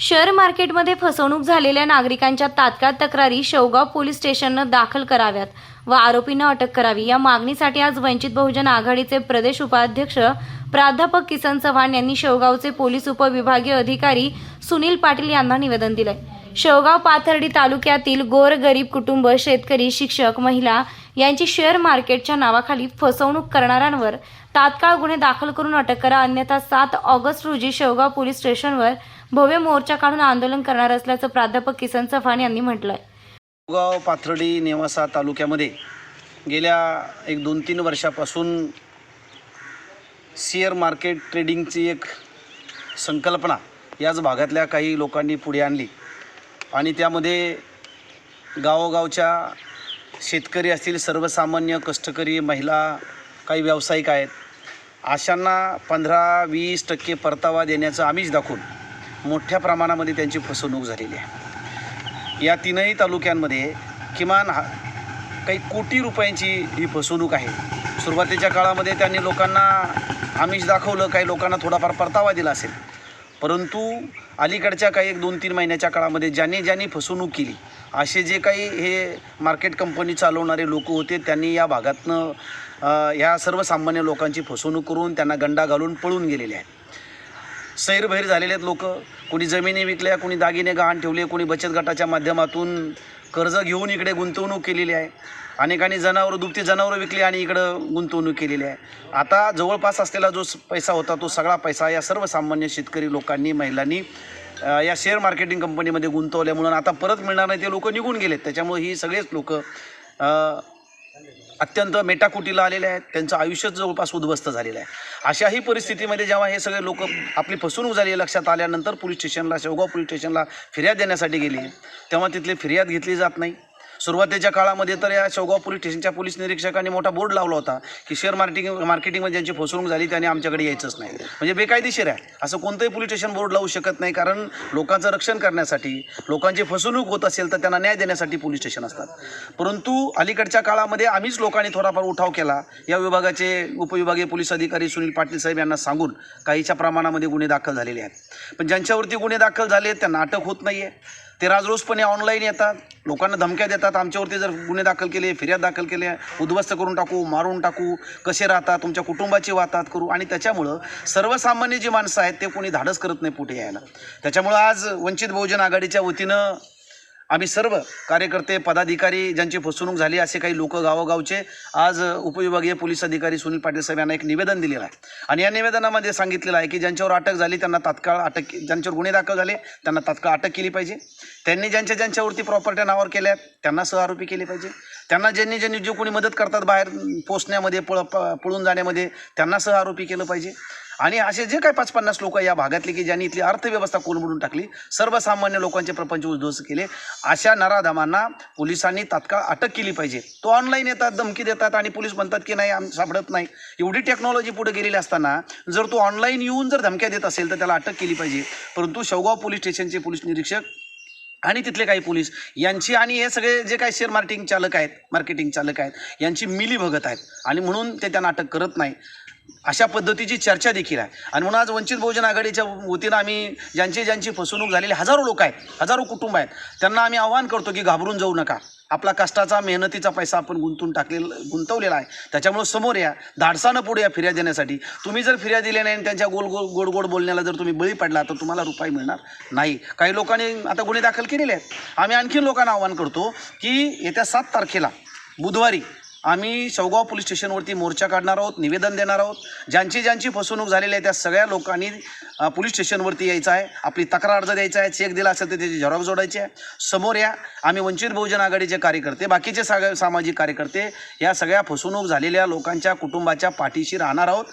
Share मार्केटमध्ये फसवणूक झालेल्या नागरिकांच्या तात्काळ तक्रारी शेवगाव पोलीस स्टेशननं दाखल कराव्यात व आरोपींना अटक करावी. या मागणीसाठी आज वंचित बहुजन आघाडीचे प्रदेश उपाध्यक्ष प्राध्यापक किसन चव्हाण यांनी शेवगावचे पोलीस उपविभागीय अधिकारी सुनील पाटील यांना निवेदन दिलंय. शेवगाव पाथर्डी तालुक्यातील गोर गरीब कुटुंब शेतकरी शिक्षक महिला यांची शेअर मार्केटच्या नावाखाली फसवणूक करणाऱ्यांवर तात्काळ गुन्हे दाखल करून अटक करा. अन्यथा सात ऑगस्ट रोजी शेवगाव पोलीस स्टेशनवर भव्य मोर्चा काढून आंदोलन करणार असल्याचं प्राध्यापक किसन चव्हाण यांनी म्हटलंय. गाव पाथर्डी नेवासा तालुक्यामध्ये गेल्या एक दोन तीन वर्षापासून शेअर मार्केट ट्रेडिंगची एक संकल्पना याच भागातल्या काही लोकांनी पुढे आणली. आणि त्यामध्ये गावोगावच्या शेतकरी असतील सर्वसामान्य कष्टकरी महिला काही व्यावसायिक आहेत अशांना पंधरा वीस टक्के परतावा देण्याचं आम्हीच दाखवून मोठ्या प्रमाणामध्ये त्यांची फसवणूक झालेली आहे. या तीनही तालुक्यांमध्ये किमान हा काही कोटी रुपयांची ही फसवणूक आहे. सुरुवातीच्या काळामध्ये त्यांनी लोकांना आमिष दाखवलं काही लोकांना थोडाफार परतावा दिला असेल. परंतु अलीकडच्या काही एक दोन तीन महिन्याच्या काळामध्ये ज्यांनी ज्यांनी फसवणूक केली असे जे काही हे मार्केट कंपनी चालवणारे लोक होते त्यांनी या भागातनं ह्या सर्वसामान्य लोकांची फसवणूक करून त्यांना गंडा घालून पळून गेलेले आहेत. सैरभैर झालेले आहेत लोक. कोणी जमिनी विकल्या कोणी दागिने गहाण ठेवले कोणी बचत गटाच्या माध्यमातून कर्ज घेऊन इकडे गुंतवणूक केलेली आहे. अनेकांनी जनावरं दुभती जनावरं विकली आणि इकडं गुंतवणूक केलेली आहे. आता जवळपास असलेला जो पैसा होता तो सगळा पैसा या सर्वसामान्य शेतकरी लोकांनी महिलांनी या शेअर मार्केटिंग कंपनीमध्ये गुंतवल्यामुळं आता परत मिळणार नाही ते लोक निघून गेलेत. त्याच्यामुळे ही सगळेच लोक अत्यंत मेटाकुटीला आलेले आहेत. त्यांचं आयुष्यच जवळपास उद्ध्वस्त झालेलं आहे. अशाही परिस्थितीमध्ये जेव्हा हे सगळे लोक आपली फसवणूक झाली आहे लक्षात आल्यानंतर पोलीस स्टेशनला शेवगाव पोलीस स्टेशनला फिर्याद देण्यासाठी गेली. तेव्हा तिथली फिर्याद घेतली जात नाही. सुरुवातीच्या काळामध्ये तर या शेवगाव पोलीस स्टेशनच्या पोलीस निरीक्षकांनी मोठा बोर्ड लावला होता की शेअर मार्केटिंग मार्केटिंगमध्ये ज्यांची फसवणूक झाली त्यांनी आमच्याकडे यायचंच नाही. म्हणजे बेकायदेशीर आहे. असं कोणतंही पोलीस स्टेशन बोर्ड लावू शकत नाही कारण लोकांचं रक्षण करण्यासाठी लोकांची फसवणूक होत असेल तर त्यांना न्याय देण्यासाठी पोलीस स्टेशन असतात. परंतु अलीकडच्या काळामध्ये आम्हीच लोकांनी थोडाफार उठाव केला. या विभागाचे उपविभागीय पोलीस अधिकारी सुनील पाटील साहेब यांना सांगून काहीच्या प्रमाणामध्ये गुन्हे दाखल झालेले आहेत. पण ज्यांच्यावरती गुन्हे दाखल झाले त्यांना अटक होत नाही आहे ते राजरोसपणे ऑनलाईन येतात. लोकांना धमक्या देतात. आमच्यावरती जर गुन्हे दाखल केले फिर्याद दाखल केले उद्ध्वस्त करून टाकू मारून टाकू कसे राहतात तुमच्या कुटुंबाची वातात करू आणि त्याच्यामुळं सर्वसामान्य जी माणसं आहेत ते कोणी धाडस करत नाही पुढे यायला. त्याच्यामुळं आज वंचित बहुजन आघाडीच्या वतीनं आम्ही सर्व कार्यकर्ते पदाधिकारी ज्यांची फसवणूक झाली असे काही लोक गावोगावचे आज उपविभागीय पोलीस अधिकारी सुनील पाटील साहेब यांना एक निवेदन दिलेलं आहे. आणि या निवेदनामध्ये सांगितलेलं आहे की ज्यांच्यावर अटक झाली त्यांना तात्काळ अटक ज्यांच्यावर गुन्हे दाखल झाले त्यांना तात्काळ अटक केली पाहिजे. त्यांनी ज्यांच्या ज्यांच्यावरती प्रॉपर्ट्या नावावर केल्या आहेत त्यांना सहआरोपी केले पाहिजे. त्यांना ज्यांनी ज्यांनी जे कोणी मदत करतात बाहेर पोचण्यामध्ये पळ प- पळून जाण्यामध्ये त्यांना सहआरोपी केलं पाहिजे. आणि असे जे काही पाच पन्नास लोक या भागातले की ज्यांनी इथली अर्थव्यवस्था कोलमडून टाकली सर्वसामान्य लोकांचे प्रपंच उद्ध्वस्त केले अशा नराधामांना पोलिसांनी तात्काळ अटक केली पाहिजे. तो ऑनलाईन येतात धमकी देतात आणि पोलीस म्हणतात की नाही आम सापडत नाही. एवढी टेक्नॉलॉजी पुढे गेलेली असताना जर तो ऑनलाईन येऊन जर धमक्या देत असेल तर त्याला अटक केली पाहिजे. परंतु शेवगाव पोलीस स्टेशनचे पोलीस निरीक्षक आणि तिथले काही पोलीस यांची आणि हे सगळे जे काही शेअर मार्केटिंग चालक आहेत मार्केटिंग चालक आहेत यांची मिली भगत आहेत आणि म्हणून ते त्यांना अटक करत नाही. अशा पद्धतीची चर्चा देखील आहे. आणि म्हणून आज वंचित बहुजन आघाडीच्या वतीनं आम्ही ज्यांची ज्यांची फसवणूक झालेली हजारो लोक आहेत हजारो कुटुंब आहेत त्यांना आम्ही आवाहन करतो की घाबरून जाऊ नका. आपला कष्टाचा मेहनतीचा पैसा आपण गुंतून टाकलेला गुंतवलेला आहे. त्याच्यामुळं समोर या धाडसानं पुढे या फिर्या देण्यासाठी. तुम्ही जर फिर्या दिल्या नाही आणि त्यांच्या गोल गोल गोड गोड बोलण्याला जर तुम्ही बळी पडला तर तुम्हाला रुपये मिळणार नाही. काही लोकांनी आता गुन्हे दाखल केलेले आहेत. आम्ही आणखीन लोकांना आवाहन करतो की येत्या सात तारखेला बुधवारी आम्ही शेवगाव पोलीस स्टेशनवरती मोर्चा काढणार आहोत निवेदन देणार आहोत. ज्यांची ज्यांची फसवणूक झालेली आहे त्या सगळ्या लोकांनी पोलीस स्टेशनवरती यायचं आहे. आपली तक्रार अर्ज द्यायचा आहे चेक दिला असेल तर त्याची झेरॉक्स जोडायची आहे. समोर या आम्ही वंचित बहुजन आघाडीचे कार्यकर्ते बाकीचे सगळे सामाजिक कार्यकर्ते या सगळ्या फसवणूक झालेल्या लोकांच्या कुटुंबाच्या पाठीशी राहणार आहोत.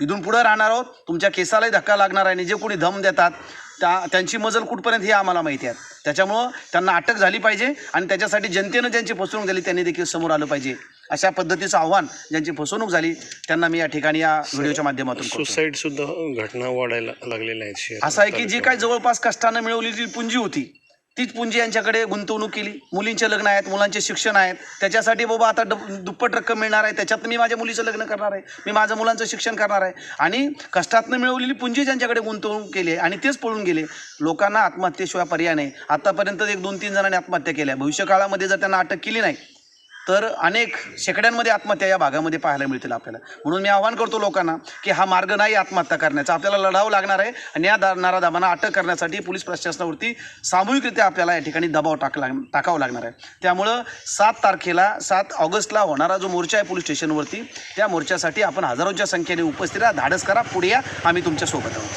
इथून पुढं राहणार आहोत. तुमच्या केसालाही धक्का लागणार आहे आणि जे कोणी धम देतात त्या त्यांची मजल कुठपर्यंत हे आम्हाला माहिती आहे. त्याच्यामुळं त्यांना अटक झाली पाहिजे आणि त्याच्यासाठी जनतेनं ज्यांची फसवणूक झाली त्यांनी देखील समोर आलं पाहिजे. अशा पद्धतीचं आव्हान ज्यांची फसवणूक झाली त्यांना मी या ठिकाणी या व्हिडिओच्या माध्यमातून सुसाईड सुद्धा घटना वाढायला लागलेल्या आहेत. असं आहे की जी काय जवळपास कष्टानं मिळवलेली पुंजी होती तीच पुंजी यांच्याकडे गुंतवणूक केली. मुलींचे लग्न आहेत मुलांचे शिक्षण आहेत. त्याच्यासाठी बाबा आता दुप्पट रक्कम मिळणार आहे. त्याच्यात मी माझ्या मुलीचं लग्न करणार आहे. मी माझ्या मुलांचं शिक्षण करणार आहे. आणि कष्टातनं मिळवलेली पुंजी ज्यांच्याकडे गुंतवणूक केली आहे आणि तेच पळून गेले. लोकांना आत्महत्येशिवाय पर्याय नाही. आतापर्यंत एक दोन तीन जणांनी आत्महत्या केल्या. भविष्यकाळामध्ये जर त्यांना अटक केली नाही तर अनेक शेकड्यांमध्ये आत्महत्या या भागामध्ये पाहायला मिळतील आपल्याला. म्हणून मी आवाहन करतो लोकांना की हा मार्ग नाही आत्महत्या करण्याचा. आपल्याला लढावं लागणार आहे आणि या दा नाराधाबांना अटक करण्यासाठी पोलीस प्रशासनावरती सामूहिकरित्या आपल्याला या ठिकाणी दबाव टाक लाग टाकावं लागणार आहे. त्यामुळं सात तारखेला सात ऑगस्टला होणारा जो मोर्चा आहे पोलीस स्टेशनवरती त्या मोर्चासाठी आपण हजारोच्या संख्येने उपस्थित राहा. धाडस करा. पुढे या. आम्ही तुमच्यासोबत आहोत.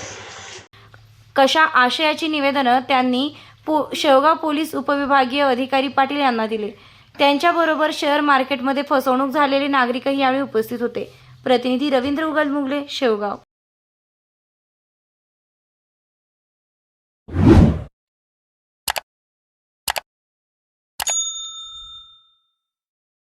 कशा आशयाची निवेदनं त्यांनी पो शेवगाव पोलीस उपविभागीय अधिकारी पाटील यांना दिले. त्यांच्याबरोबर शेअर मार्केटमध्ये फसवणूक झालेले नागरिकही यावेळी उपस्थित होते. प्रतिनिधी रवींद्र उगल मुगले शेवगाव.